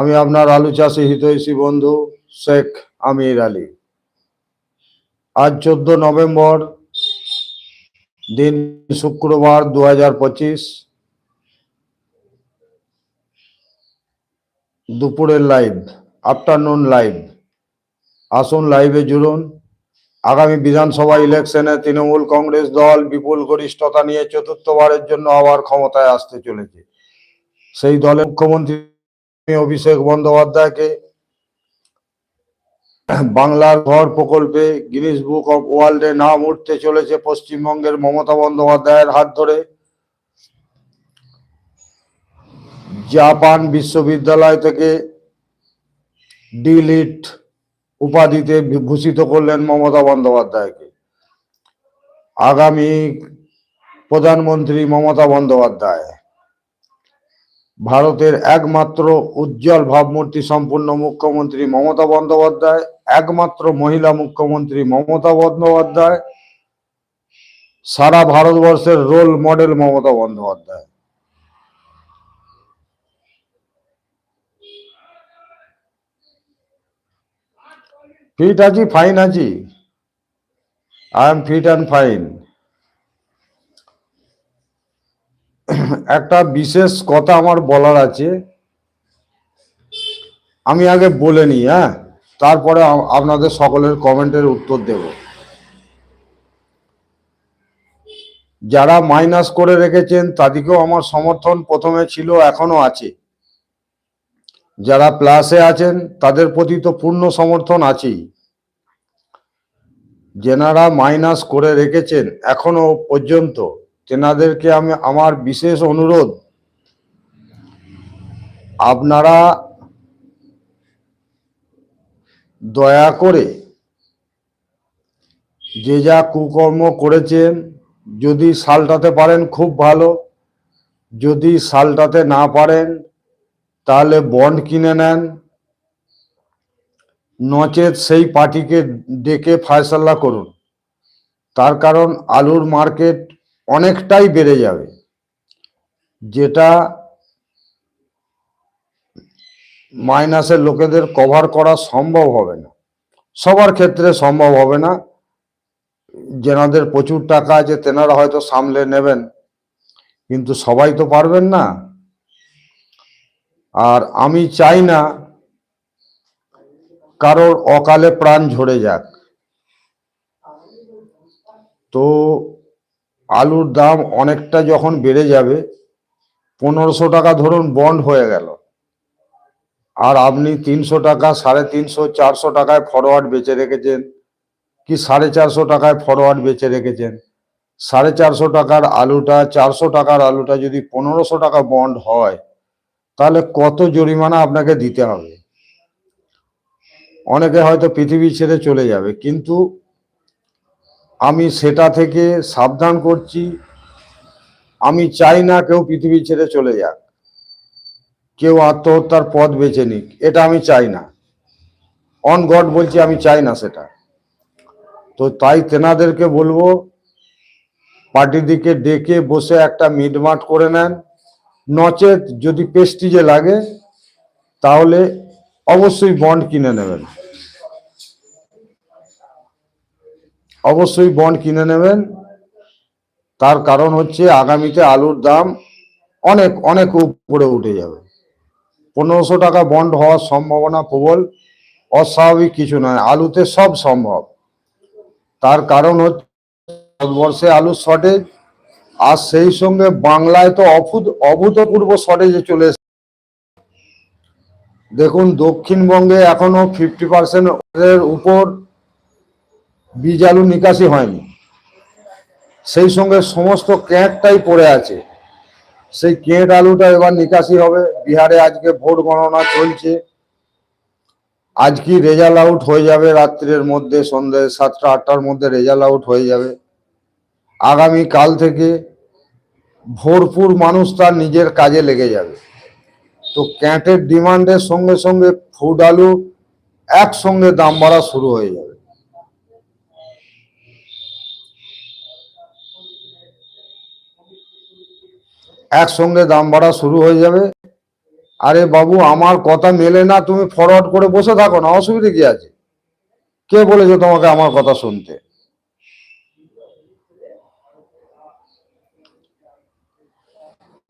আমি আপনার আলু চাষি হিতৈষী বন্ধু শেখ আমির আলী। আজ চোদ্দ নভেম্বর দিন শুক্রবার দু হাজার পঁচিশ, দুপুরের লাইভ, আফটারনুন লাইভ। আসুন লাইভে জুড়ুন। আগামী বিধানসভা ইলেকশনে তৃণমূল কংগ্রেস দল বিপুল গরিষ্ঠতা নিয়ে চতুর্থবারের জন্য আবার ক্ষমতায় আসতে চলেছে। সেই দলের মুখ্যমন্ত্রী অভিষেক বন্দ্যোপাধ্যায়কে বাংলার ঘর প্রকল্পে গিনিস বুক অফ ওয়ার্ল্ডে নাম উঠতে চলেছে পশ্চিমবঙ্গের মমতা বন্দ্যোপাধ্যায়ের হাত ধরে। জাপান বিশ্ববিদ্যালয় থেকে ডিলিট উপাধিতে ভূষিত করলেন মমতা বন্দ্যোপাধ্যায়কে। আগামী প্রধানমন্ত্রী মমতা বন্দ্যোপাধ্যায়। ভারতের একমাত্র উজ্জ্বল ভাবমূর্তি সম্পূর্ণ মুখ্যমন্ত্রী মমতা বন্দ্যোপাধ্যায়, একমাত্র মহিলা মুখ্যমন্ত্রী মমতা বন্দ্যোপাধ্যায়, সারা ভারতবর্ষের role model Mamata Bandyopadhyay. Fit আছি ফাইন আছি। I am fit and fine একটা বিশেষ কথা আমার বলার আছে। আমি আগে বলে নিই হ্যাঁ? তারপরে আপনাদের সকলের কমেন্টের উত্তর দেব। যারা মাইনাস করে রেখেছেন, তাদেরকেও আমার সমর্থন প্রথমে ছিল, এখনও আছে। যারা প্লাসে আছেন, তাদের প্রতি তো পূর্ণ সমর্থন আছেই। যেনারা মাইনাস করে রেখেছেন, এখনও পর্যন্ত তেনাদেরকে আমি আমার বিশেষ অনুরোধ, আপনারা দয়া করে যে যা কুকর্ম করেছেন, যদি সালটাতে পারেন খুব ভালো, যদি সালটাতে না পারেন, তাহলে বন্ড কিনে নেন। নচেত সেই পার্টিকে ডেকে ফায়সাল্লা করুন। তার কারণ আলুর মার্কেট অনেকটাই বেড়ে যাবে। যেটা মাইনাসের লোকেদের কভার করা সম্ভব হবে না। সবার ক্ষেত্রে সম্ভব হবে না। যেনাদের প্রচুর টাকা আছে, তেনারা হয়তো সামলে নেবেন। কিন্তু সবাই তো পারবেন না। আর আমি চাই না কারোর অকালে প্রাণ ঝরে যাক। তো আলুর দাম অনেকটা যখন বেড়ে যাবে, পনেরোশো টাকা ধরুন বন্ড হয়ে গেল। আর আপনি তিনশো টাকা, সাড়ে তিনশো, চারশো টাকায় ফরওয়ার্ড বেচে রেখেছেন, কি সাড়ে চারশো টাকায় ফরওয়ার্ড বেচে রেখেছেন? সাড়ে চারশো টাকার আলুটা, চারশো টাকার আলুটা যদি পনেরোশো টাকা বন্ড হয়, তাহলে কত জরিমানা আপনাকে দিতে হবে? অনেকে হয়তো পৃথিবী ছেড়ে চলে যাবে, কিন্তু আমি সেটা থেকে সাবধান করছি। আমি চাই না কেউ পৃথিবী ছেড়ে চলে যাক। কেউ আত্মহত্যার পথ বেছে নিক, এটা আমি চাই না। অন গড বলছি, আমি চাই না সেটা। তো তাই তেনাদেরকে বলব পার্টি দিকে ডেকে বসে একটা মিটমাট করে নেন। নচেত যদি পেস্টিজে লাগে, তাহলে অবশ্যই বন্ড কিনে নেবেন। অবশ্যই বন্ড কিনে নেবেন। তার কারণ হচ্ছে আগামীতে আলুর দাম অনেক অনেক উপরে উঠে যাবে। পনেরোশো টাকা বন্ড হওয়ার সম্ভাবনা প্রবল, অস্বাভাবিক কিছু নয়, আলুতে সব সম্ভব। তার কারণ হচ্ছে ভারতবর্ষে আলুর শর্টেজ আর সেই সঙ্গে বাংলায় তো অভূত, অভূতপূর্ব শর্টেজে চলে দেখুন, দক্ষিণবঙ্গে এখনও ফিফটি পার্সেন্ট উপর বীজ আলু নিকাশি হয়নি। সেই সঙ্গে সমস্ত ক্যাঁটটাই পড়ে আছে। সেই কেঁট আলুটা এবার নিকাশি হবে। বিহারে আজকে ভোট গণনা চলছে। আজকে রেজাল্ট আউট হয়ে যাবে রাত্রের মধ্যে, সন্ধ্যে সাতটা, আটটার মধ্যে রেজাল্ট আউট হয়ে যাবে। আগামী কাল থেকে ভরপুর মানুষ তার নিজের কাজে লেগে যাবে। তো ক্যাটের ডিমান্ডের সঙ্গে সঙ্গে ফুড আলু একসঙ্গে দাম বাড়া শুরু হয়ে যাবে। একসঙ্গে দাম বাড়া শুরু হয়ে যাবে। আরে বাবু, আমার কথা মেলে না, তুমি ফরওয়ার্ড করে বসে থাকো না, অসুবিধা কি আছে? কে বলেছে তোমাকে আমার কথা শুনতে?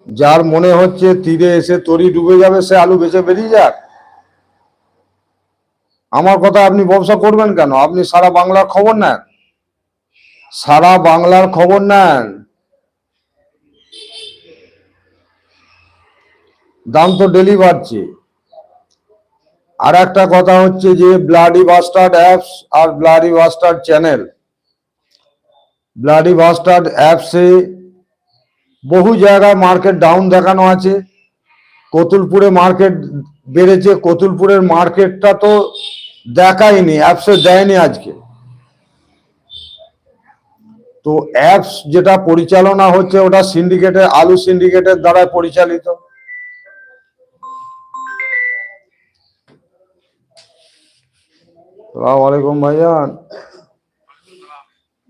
যার মনে হচ্ছে তীরে এসে তরি ডুবে যাবে, সে আলু বেচে বেরিয়ে যাক। আমার কথা আপনি ব্যবসা করবেন কেন? আপনি সারা বাংলার খবর নেন। সারা বাংলার খবর নেন। দাম তো ডেলি বাড়ছে। আর একটা কথা হচ্ছে যে ব্লাডি বাস্টার্ড অ্যাপস আর bloody bastard channel bloody bastard অ্যাপসে বহু জায়গায় মার্কেট ডাউন দেখানো আছে। কতুলপুরে মার্কেট বেড়েছে। কতুলপুরের মার্কেটটা তো দেখায়নি অ্যাপসে দেয়নি আজকে। তো অ্যাপস যেটা পরিচালনা হচ্ছে, ওটা সিন্ডিকেটের আলু সিন্ডিকেটের দ্বারা পরিচালিত। সালাম আলাইকুম ভাইজান।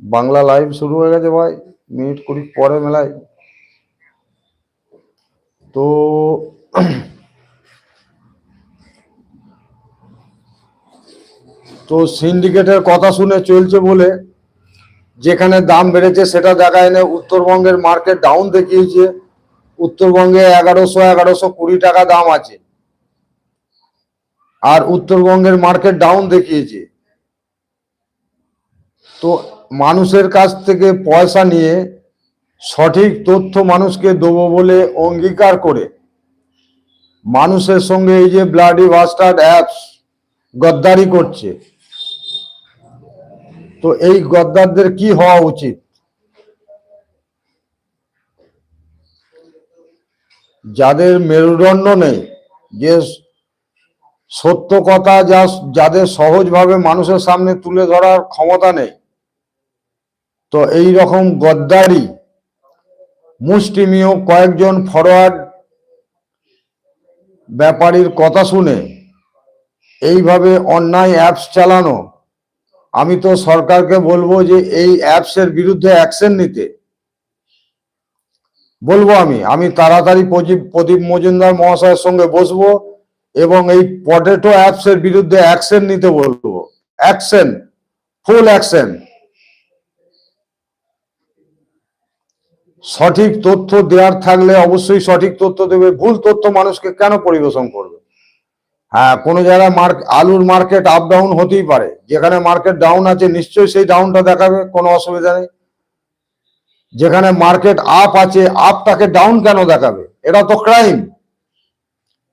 বাংলা লাইভ শুরু হয়ে গেছে ভাই, মিনিট কুড়ি পরে মেলায়। তো তো সিন্ডিকেটের কথা শুনে চলছে বলে যেখানে দাম বেড়েছে সেটা দেখায় না উত্তরবঙ্গের মার্কেট ডাউন দেখিয়েছে। উত্তরবঙ্গে এগারোশো এগারোশো কুড়ি টাকা দাম আছে। আর উত্তরবঙ্গের মার্কেট ডাউন দেখিয়েছে। তো মানুষের কাছ থেকে পয়সা নিয়ে সঠিক তথ্য মানুষকে দেবো বলে অঙ্গীকার করে মানুষের সঙ্গে এই যে ব্লাডি বাস্টার্ড অ্যাপস গদ্দারি করছে। তো এই গদ্দারদের কি হওয়া উচিত? যাদের মেরুদণ্ড নেই, যে সত্য কথা যা যাদের সহজভাবে মানুষের সামনে তুলে ধরার ক্ষমতা নেই। তো এই রকম গদ্দারি, মুষ্টিমীয় কয়েকজন ফরওয়ার্ড ব্যাপারীর কথা শুনে এইভাবে অন্যায় অ্যাপস চালানো, আমি তো সরকারকে বলব যে এই অ্যাপসের বিরুদ্ধে অ্যাকশন নিতে। বলব আমি আমি তাড়াতাড়ি প্রদীপ প্রদীপ মজুমদার মহাশয়ের সঙ্গে বসবো। এবং এই পটেটো অ্যাপসের বিরুদ্ধে অ্যাকশন নিতে বলব। অ্যাকশন ফুল অ্যাকশন সঠিক তথ্য দেওয়ার থাকলে অবশ্যই সঠিক তথ্য দেবে। ভুল তথ্য মানুষকে কেন পরিবেশন করবে? হ্যাঁ কোনো জায়গায় মার্ক, আলুর মার্কেট আপ ডাউন হতেই পারে। যেখানে মার্কেট ডাউন আছে, নিশ্চয়ই সেই ডাউনটা দেখাবে, কোনো অসুবিধা নেই। যেখানে মার্কেট আপ আছে আপটাকে ডাউন কেন দেখাবে? এটা তো ক্রাইম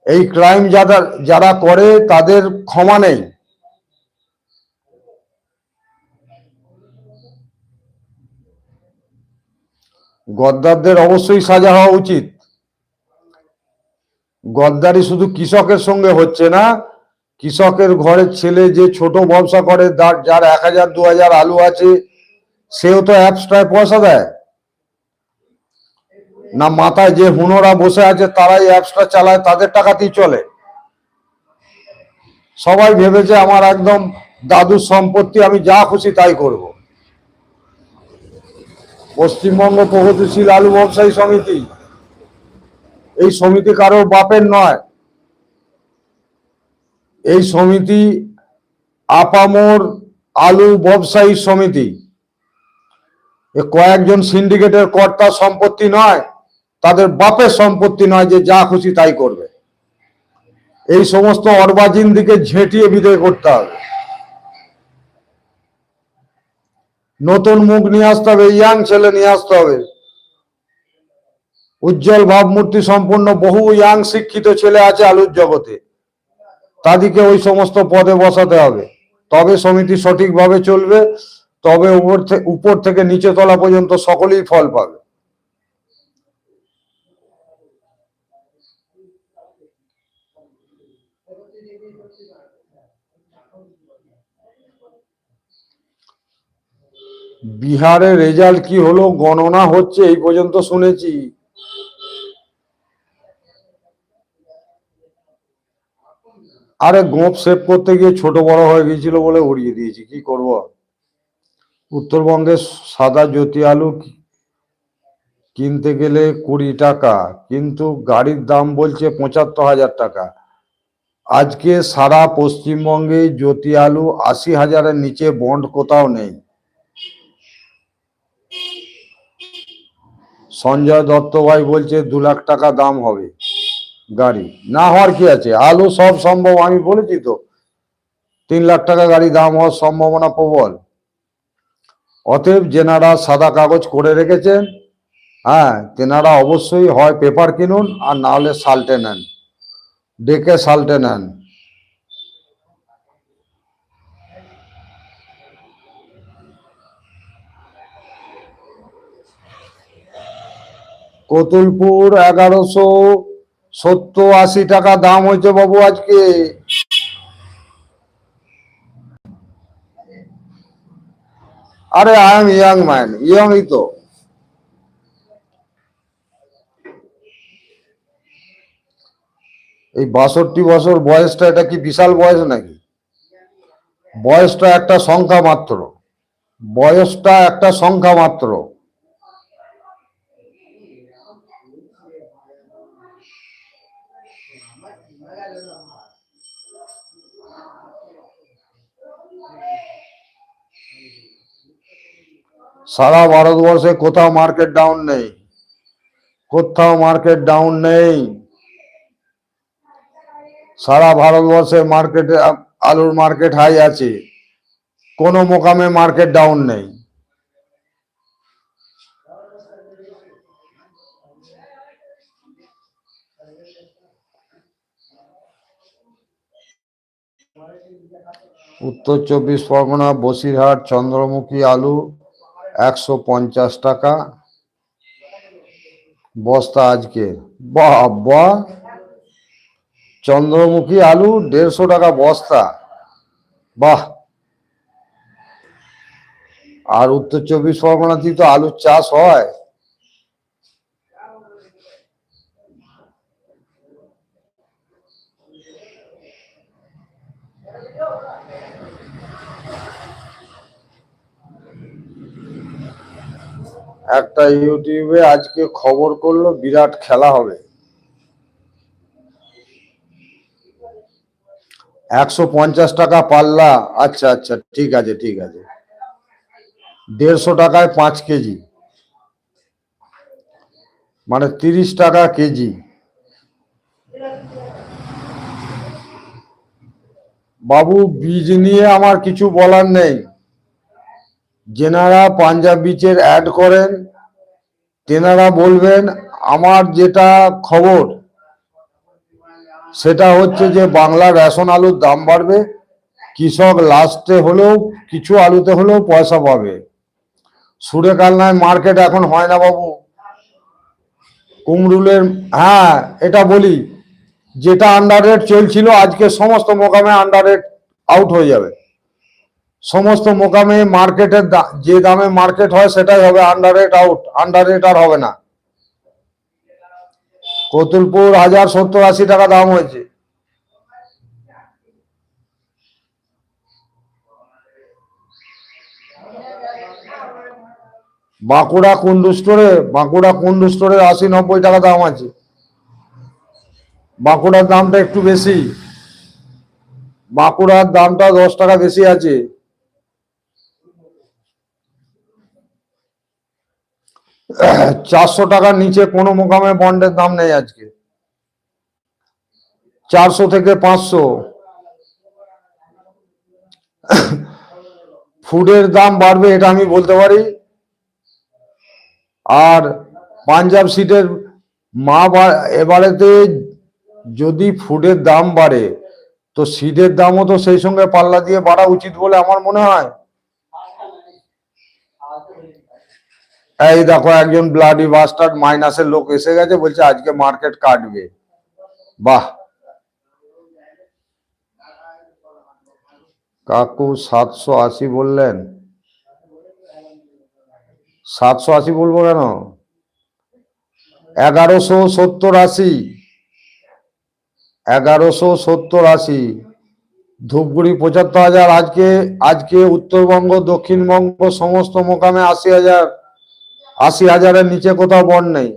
এই ক্রাইম যারা যারা করে তাদের ক্ষমা নেই। গদ্দারদের অবশ্যই সাজা হওয়া উচিত। গদ্দারি শুধু কৃষকের সঙ্গে হচ্ছে না, কৃষকের ঘরের ছেলে যে ছোট ব্যবসা করে, যার এক হাজার, দু হাজার আলু আছে, সেও তো অ্যাপসটায় পয়সা দেয়। না মাথায় যে হুনোরা বসে আছে, তারাই অ্যাপসটা চালায়, তাদের টাকাতেই চলে। সবাই ভেবেছে আমার একদম দাদুর সম্পত্তি, আমি যা খুশি তাই করব। পশ্চিমবঙ্গ প্রগতিশীল আলু ব্যবসায়ী সমিতি। এই সমিতি কারও বাপের নয়। এই সমিতি আপামোর আলু ব্যবসায়ী সমিতি। কয়েকজন সিন্ডিকেটের কর্তা সম্পত্তি নয়। তাদের বাপের সম্পত্তি নয় যে যা খুশি তাই করবে। এই সমস্ত অর্বাচীন দিকে ঝেঁটিয়ে বিদায় করতে হবে। নতুন মুখ নিয়ে আসতে হবে ইয়াং ছেলে নিয়ে আসতে হবে। উজ্জ্বল ভাবমূর্তি সম্পন্ন বহু ইয়াং শিক্ষিত ছেলে আছে আলুর জগতে। তাদেরকে ওই সমস্ত পদে বসাতে হবে। তবে সমিতি সঠিকভাবে চলবে, তবে উপর থেকে নিচে তলা পর্যন্ত সকলেই ফল পাবে। বিহারের রেজাল্ট কি হলো? গণনা হচ্ছে, এই পর্যন্ত শুনেছি। আরে গোপ সেভ করতে গিয়ে ছোট বড় হয়ে গিয়েছিল বলে উড়িয়ে দিয়েছি, কি করব? উত্তরবঙ্গের সাদা জ্যোতি আলু কিনতে গেলে কুড়ি টাকা, কিন্তু গাড়ির দাম বলছে পঁচাত্তর হাজার টাকা। আজকে সারা পশ্চিমবঙ্গে জ্যোতি আলু আশি হাজারের নিচে বন্ড কোথাও নেই। সঞ্জয় দত্ত ভাই বলছে দু লাখ টাকা দাম হবে গাড়ি। না হওয়ার কি আছে? আলু সব সম্ভব, আমি বলেছি তো। তিন লাখ টাকা গাড়ি দাম হওয়ার সম্ভাবনা প্রবল। অতএব যেনারা সাদা কাগজ করে রেখেছেন হ্যাঁ তেনারা অবশ্যই হয় পেপার কিনুন আর না হলে সাল্টে নেন। ডেকে সাল্টে নেন। কতুলপুর এগারোশো সত্তর আশি টাকা দাম হয়েছে বাবু আজকে। আরে আই এম ইয়াং ম্যান ইয়ংই তো। এই বাষট্টি বছর বয়সটা, এটা কি বিশাল বয়স নাকি? বয়সটা একটা সংখ্যা মাত্র। বয়সটা একটা সংখ্যা মাত্র। সারা ভারতবর্ষে কোথাও মার্কেট ডাউন নেই। কোথাও মার্কেট ডাউন নেই। সারা ভারতবর্ষে মার্কেটে আলুর মার্কেট হাই আছে। কোনো মোকামে মার্কেট ডাউন নেই। উত্তর চব্বিশ পরগনা, বসিরহাট, চন্দ্রমুখী আলু একশো পঞ্চাশ টাকা। বস্তা আজকে। বাহ চন্দ্রমুখী আলু দেড়শো টাকা বস্তা। বাহ! আর উত্তর চব্বিশ পরগনাতেই তো আলুর চাষ হয়। একটা ইউটিউবে আজকে খবর করল, বিরাট খেলা হবে। একশো পঞ্চাশ টাকা পাল্লা। আচ্ছা আচ্ছা ঠিক আছে ঠিক আছে। দেড়শো টাকায় পাঁচ কেজি। মানে তিরিশ টাকা কেজি। বাবু, বীজ নিয়ে আমার কিছু বলার নেই। যেনারা পাঞ্জাব বিচের অ্যাড করেন, তেনারা বলবেন, আমার যেটা খবর, সেটা হচ্ছে যে বাংলা রেশন আলুর দাম বাড়বে, কৃষক লাস্টে হলেও কিছু আলুতে হলেও পয়সা পাবে। সুরে কালনায় মার্কেট এখন হয় না বাবু। কুমরুলের হ্যাঁ এটা বলি, যেটা আন্ডার রেট চলছিল, আজকে সমস্ত মোকামে আন্ডার রেট আউট হয়ে যাবে। সমস্ত মোকামে মার্কেটের যে দামে মার্কেট হয় সেটাই হবে under rate out under rate আর হবে না। কতুলপুর হাজার সত্তর আশি টাকা দাম হয়েছে। বাঁকুড়া কুন্ডু স্টোরে বাঁকুড়া কুন্ডু স্টোরে আশি নব্বই টাকা দাম আছে। বাঁকুড়ার দামটা একটু বেশি। বাঁকুড়ার দামটা দশ টাকা বেশি আছে। চারশো টাকার নিচে কোনো মোকামে বন্ডের দাম নেই আজকে। চারশো থেকে পাঁচশো। ফুডের দাম বাড়বে, এটা আমি বলতে পারি। আর পাঞ্জাব সিটের মা এবারেতে যদি ফুডের দাম বাড়ে, তো সিডের দামও তো সেই সঙ্গে পাল্লা দিয়ে বাড়া উচিত বলে আমার মনে হয়। এই দেখো একজন ব্লাডি বাস্টার্ড মাইনাসের লোক এসে গেছে, বলছে আজকে মার্কেট কাটবে। বাহ! কাকু সাতশো আশি বললেন। সাতশো আশি বলব কেন? এগারোশো সত্তর আশি। এগারোশো সত্তর আশি। ধূপগুড়ি পঁচাত্তর হাজার, আজকে আজকে উত্তরবঙ্গ, দক্ষিণবঙ্গ, সমস্ত মোকামে আশি হাজার। আশি হাজারের নিচে কোথাও বন্ড নেই।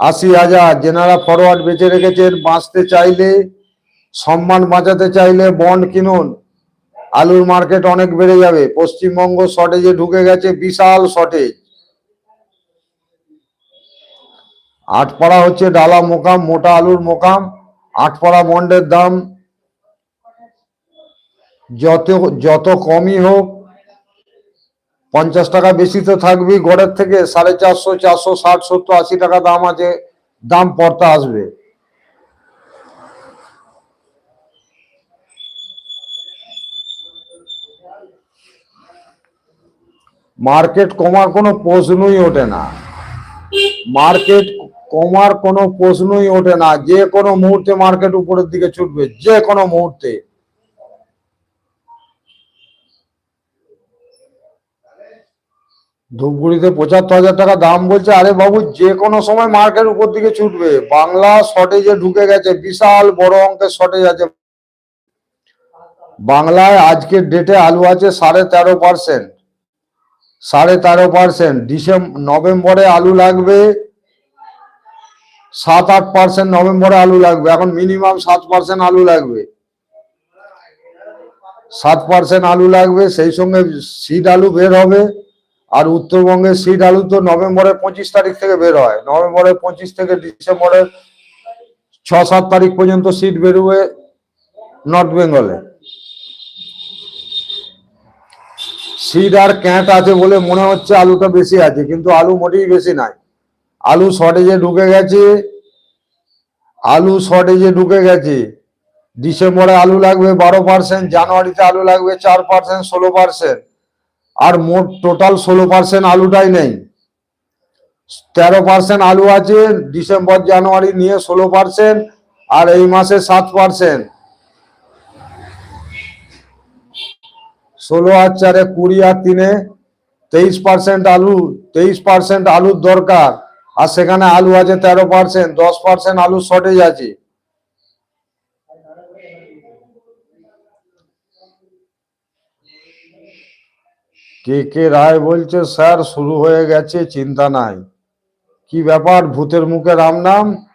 আশি হাজার যেনারা ফরওয়ার্ড বেঁচে রেখেছেন, বাঁচতে চাইলে, সম্মান বাঁচাতে চাইলে বন্ড কিনুন। আলুর মার্কেট অনেক বেড়ে যাবে। পশ্চিমবঙ্গ শর্টেজে ঢুকে গেছে বিশাল শর্টেজ আটপাড়া হচ্ছে ডালা মোকাম, মোটা আলুর মোকাম, আটপাড়া বন্ডের দাম। যত যত কমই হোক পঞ্চাশ টাকা বেশি তো থাকবেই, গড়ের থেকে সাড়ে চারশো চারশো, ষাট, সত্তর, আশি টাকা দাম আছে, দাম পড়তে আসবে। মার্কেট কমার কোনো প্রশ্নই ওঠে না। মার্কেট কমার কোনো প্রশ্নই ওঠে না। যে কোনো মুহূর্তে মার্কেট উপরের দিকে ছুটবে, যে কোনো মুহূর্তে। ধূপগুড়িতে পঁচাত্তর হাজার টাকা দাম বলছে, আরে বাবু যে কোনো সময় মার্কেট উপর দিকে ছুটবে। বাংলা শর্টেজে ঢুকে গেছে, বিশাল বড় অঙ্কের শর্টেজ আছে। বাংলায় আজকের ডেটে আলু আছে সাড়ে তেরো পার্সেন্ট সাড়ে তেরো পার্সেন্ট ডিসেম্বর নভেম্বরে আলু লাগবে সাত আট পার্সেন্ট নভেম্বরে আলু লাগবে। এখন মিনিমাম সাত পার্সেন্ট আলু লাগবে। সাত পার্সেন্ট আলু লাগবে, সেই সঙ্গে সিড আলু বের হবে। আর উত্তরবঙ্গের সিট আলু তো নভেম্বরের পঁচিশ তারিখ থেকে বের হয়। নভেম্বরের পঁচিশ থেকে ডিসেম্বরের ছ সাত তারিখ পর্যন্ত সিট বেরোবে নর্থ বেঙ্গলে। সিড আর ক্যাঁট আছে বলে মনে হচ্ছে আলুটা বেশি আছে, কিন্তু আলু মোটেই বেশি নাই। আলু শর্টেজে ঢুকে গেছে। আলু শর্টেজে ঢুকে গেছে। ডিসেম্বরে আলু লাগবে বারো পার্সেন্ট জানুয়ারিতে আলু লাগবে চার পার্সেন্ট ষোলো পার্সেন্ট আর মোট টোটাল ষোলো পার্সেন্ট আলুটাই নেই। তেরো পার্সেন্ট আলু আছে, ডিসেম্বর, জানুয়ারি নিয়ে ষোলো পার্সেন্ট আর এই মাসে সাত পার্সেন্ট ষোলো আর চারে কুড়ি আর তিনে তেইশ পার্সেন্ট আলু, তেইশ পার্সেন্ট আলুর দরকার। আর সেখানে আলু আছে তেরো পার্সেন্ট দশ পার্সেন্ট আলু শর্টেজ আছে। কে কে রায় বলছে, স্যার, শুরু হয়ে গেছে, চিন্তা নাই। কি ব্যাপার, ভূতের মুখে রাম নাম?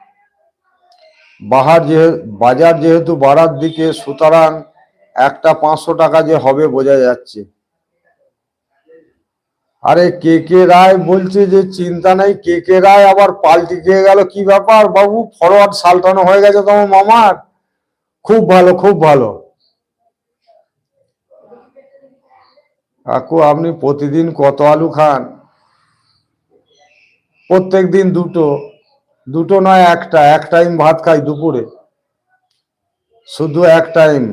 বাহার বাজার যেহেতু বাড়ার দিকে, সুতরাং একটা পাঁচশো টাকা যে হবে বোঝা যাচ্ছে। আরে, কে কে রায় বলছে যে চিন্তা নাই, কে কে রায় আবার পাল্টি খেয়ে গেল, কি ব্যাপার বাবু? ফরওয়ার্ড সালটানো হয়ে গেছে তোমার মামার। খুব ভালো খুব ভালো। কাকু, আপনি প্রতিদিন কত আলু খান? প্রত্যেক দিন দুটো। দুটো নয়, একটা। এক টাইম ভাত খাই দুপুরে। শুধু এক টাইম।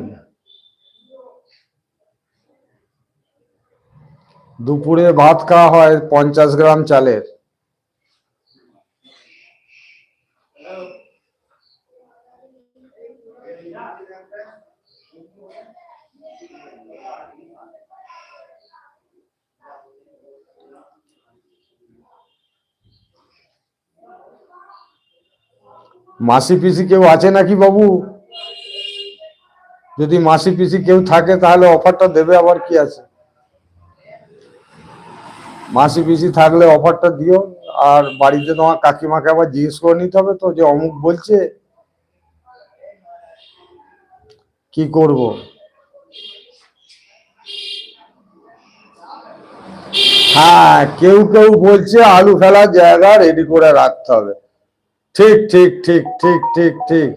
দুপুরে ভাত খাওয়া হয় পঞ্চাশ গ্রাম চালের। মাসি পিসি কেউ আছে নাকি বাবু? যদি মাসি পিসি কেউ থাকে, তাহলে অফারটা দেবে, আবার কি আছে? মাসি পিসি থাকলে অফারটা দিও, আর বাড়িতে তোমার কাকিমাকে আবার জিজ্ঞেস করে নিতে হবে তো, যে অমুক বলছে। কি করব? হ্যাঁ কেউ কেউ বলছে আলু ফেলার জায়গা রেডি করে রাখতে হবে। ঠিক ঠিক ঠিক ঠিক ঠিক ঠিক।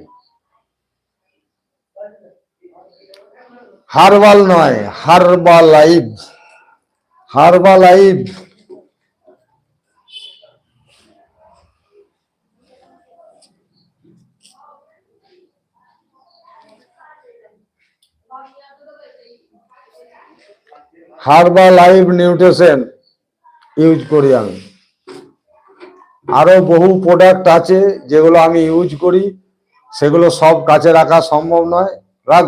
হারবাল নয় herbal live herbal live herbal live nutrition, use করি আমি। আরও বহু প্রোডাক্ট আছে যেগুলো আমি ইউজ করি, সেগুলো সব কাছে রাখা সম্ভব নয়। রাখ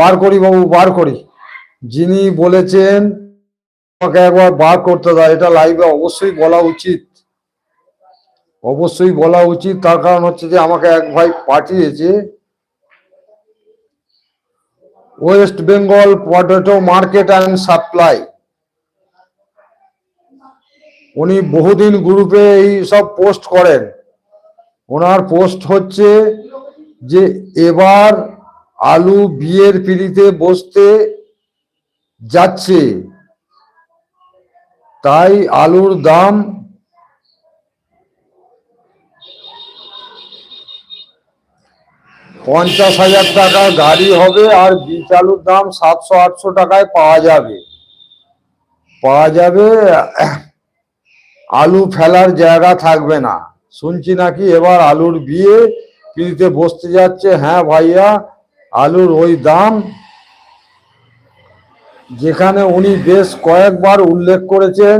বার করি বাবু, বার করি। যিনি বলেছেন, আমাকে একবার বার করতে দাও, এটা লাইভে অবশ্যই বলা উচিত। অবশ্যই বলা উচিত, তার কারণ হচ্ছে যে আমাকে এক ভাই পাঠিয়েছে West Bengal potato market and supply উনি বহুদিন গ্রুপে এই সব পোস্ট করেন। ওনার পোস্ট হচ্ছে যে এবার আলু বিয়ের পিড়িতে বসতে যাচ্ছে। তাই আলুর দাম পঞ্চাশ হাজার টাকা গাড়ি হবে আর বীজ আলুর দাম সাতশো আটশো টাকায় পাওয়া যাবে। পাওয়া যাবে আলু ফেলার জায়গা থাকবে না। শুনছি নাকি এবার আলুর বিয়ে? পিড়িতে বসতে যাচ্ছে। হ্যাঁ ভাইয়া, আলুর ওই দাম। যেখানে উনি বেশ কয়েকবার উল্লেখ করেছেন,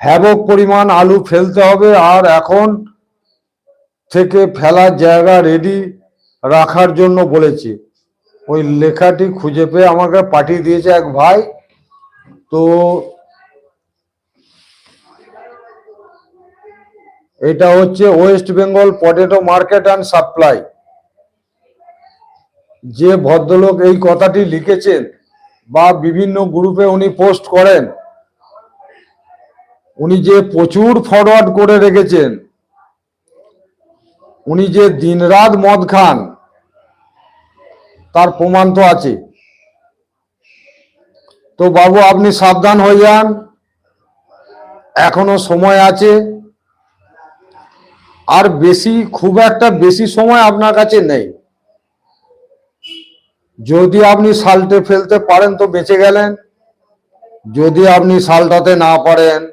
হ্যাবক পরিমাণ আলু ফেলতে হবে আর এখন থেকে ফেলার জায়গা রেডি রাখার জন্য বলেছি। ওই লেখাটি খুঁজে পেয়ে আমাকে পাঠিয়ে দিয়েছে এক ভাই। তো এটা হচ্ছে West Bengal potato market and supply যে ভদ্রলোক এই কথাটি লিখেছেন বা বিভিন্ন গ্রুপে উনি পোস্ট করেন, উনি যে প্রচুর ফরওয়ার্ড করে রেখেছেন, উনি যে দিনরাত মদ খান, তার প্রমাণ তো আছে। তো বাবু, আপনি সাবধান হয়ে যান। এখনও সময় আছে। আর বেশি, খুব একটা বেশি সময় আপনার কাছে নেই। যদি আপনি সালটে ফেলতে পারেন তো বেঁচে গেলেন। যদি আপনি সালটাতে না পারেন,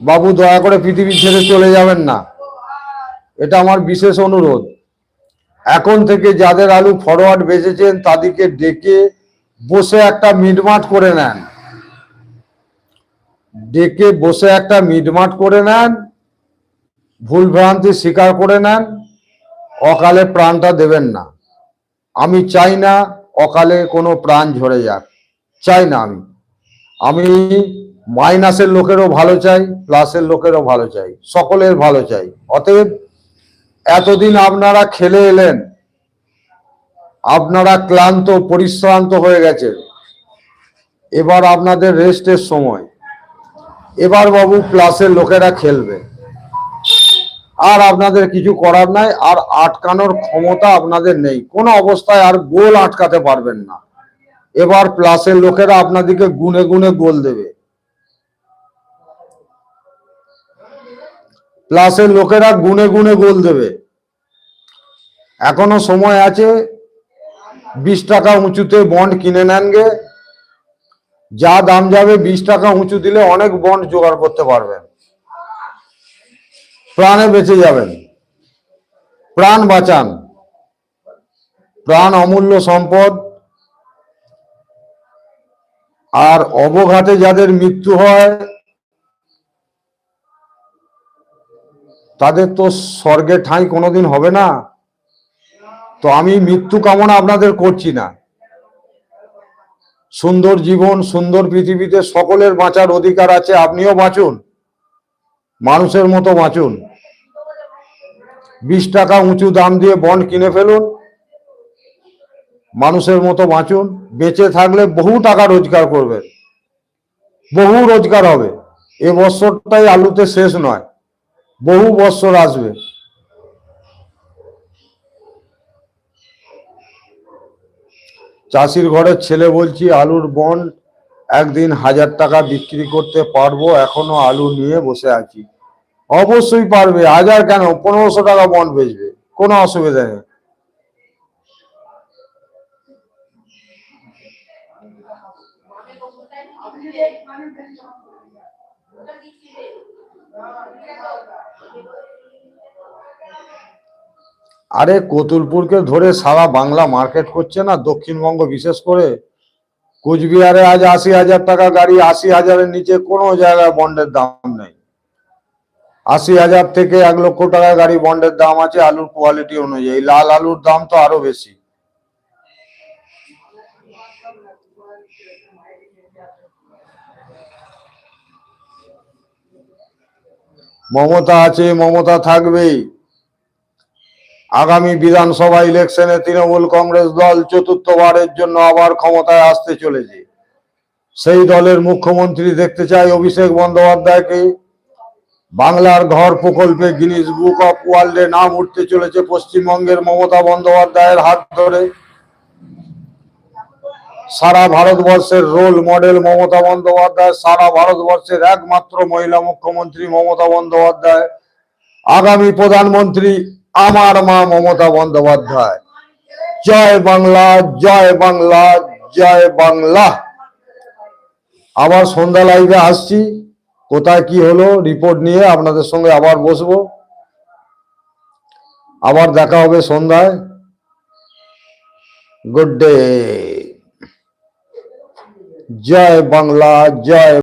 বাবু দয়া করে পৃথিবী ছেড়ে চলে যাবেন না। এটা আমার বিশেষ অনুরোধ। এখন থেকে যাদের আলু ফরওয়ার্ড বেঁচেছেন, তাদেরকে ডেকে বসে একটা মিটমাট করে নেন। ডেকে বসে একটা মিটমাট করে নেন। ভুল ভ্রান্তি স্বীকার করে নেন, অকালে প্রাণটা দেবেন না। আমি চাই না অকালে কোনো প্রাণ ঝরে যাক, চাই না আমি। আমি মাইনাসের লোকেরও ভালো চাই, প্লাসের লোকেরও ভালো চাই, সকলের ভালো চাই। অতএব এতদিন আপনারা খেলে এলেন, আপনারা ক্লান্ত, পরিশ্রান্ত হয়ে গেছেন। এবার আপনাদের রেস্টের সময়। এবার বাবু, প্লাসের লোকেরা খেলবে। আর আপনাদের কিছু করার নাই, আর আটকানোর ক্ষমতা আপনাদের নেই। কোনো অবস্থায় আর গোল আটকাতে পারবেন না। এবার প্লাসের লোকেরা আপনাদেরকে গুনে গুনে গোল দেবে। প্লাসের লোকেরা গুনে গুনে গোল দেবে। এখনও সময় আছে, বিশ টাকা উঁচুতে বন্ড কিনে নেন যা দাম যাবে বিশ টাকা উঁচু দিলে অনেক বন্ড জোগাড় করতে পারবেন। প্রাণে বেঁচে যাবেন। প্রাণ বাঁচান। প্রাণ অমূল্য সম্পদ। আর অবঘাতে যাদের মৃত্যু হয়, তাদের তো স্বর্গে ঠাঁই কোনোদিন হবে না। তো আমি মৃত্যু কামনা আপনাদের করছি না। সুন্দর জীবন, সুন্দর পৃথিবীতে সকলের বাঁচার অধিকার আছে, আপনিও বাঁচুন। মানুষের মতো বাঁচুন। বিশ টাকা উঁচু দাম দিয়ে বন্ড কিনে ফেলুন। মানুষের মতো বাঁচুন। বেঁচে থাকলে বহু টাকা রোজগার করবেন। বহু রোজগার হবে। এ বছরটাই আলুতে শেষ নয়। বহু বছর আসবে। চাষির ঘরের ছেলে বলছি, আলুর বন্ড একদিন হাজার টাকা বিক্রি করতে পারব, এখনও আলু নিয়ে বসে আছি। অবশ্যই পারবে, হাজার কেন? পনেরোশো টাকা বন্ড বেচবে, কোনো অসুবিধা নেই। আরে কতুলপুরকে ধরে সারা বাংলা মার্কেট করছে না? দক্ষিণবঙ্গ বিশেষ করে? কুচবিহারে আজ আশি হাজার টাকা গাড়ি, আশি হাজারের নিচে কোনো জায়গায় বন্ডের দাম নেই। আশি হাজার থেকে এক লক্ষ টাকা গাড়ি বন্ডের দাম আছে আলুর কোয়ালিটি অনুযায়ী। লাল আলুর দাম তো আরও বেশি। মমতা আছে, মমতা থাকবেই। আগামী বিধানসভা ইলেকশনে তৃণমূল কংগ্রেস দল চতুর্থবারের জন্য আবার ক্ষমতায় আসতে চলেছে। সেই দলের মুখ্যমন্ত্রী দেখতে চাই অভিষেক বন্দ্যোপাধ্যায়কে। বাংলার ঘর প্রকল্পে গিনিস বুক অফ ওয়ার্ল্ডে নাম উঠতে চলেছে পশ্চিমবঙ্গের মমতা বন্দ্যোপাধ্যায়ের হাত ধরে। সারা ভারতবর্ষের রোল মডেল মমতা বন্দ্যোপাধ্যায়, সারা ভারতবর্ষের একমাত্র মহিলা মুখ্যমন্ত্রী মমতা বন্দ্যোপাধ্যায়। আগামী প্রধানমন্ত্রী আমার মা মমতা বন্দ্যোপাধ্যায়। জয় বাংলা জয় বাংলা জয় বাংলা। আবার সন্ধ্যা লাইভে আসছি। কোথায় কি হলো রিপোর্ট নিয়ে আপনাদের সঙ্গে আবার বসবো। আবার দেখা হবে সন্ধ্যায়। গুড ডে জয় বাংলা, জয়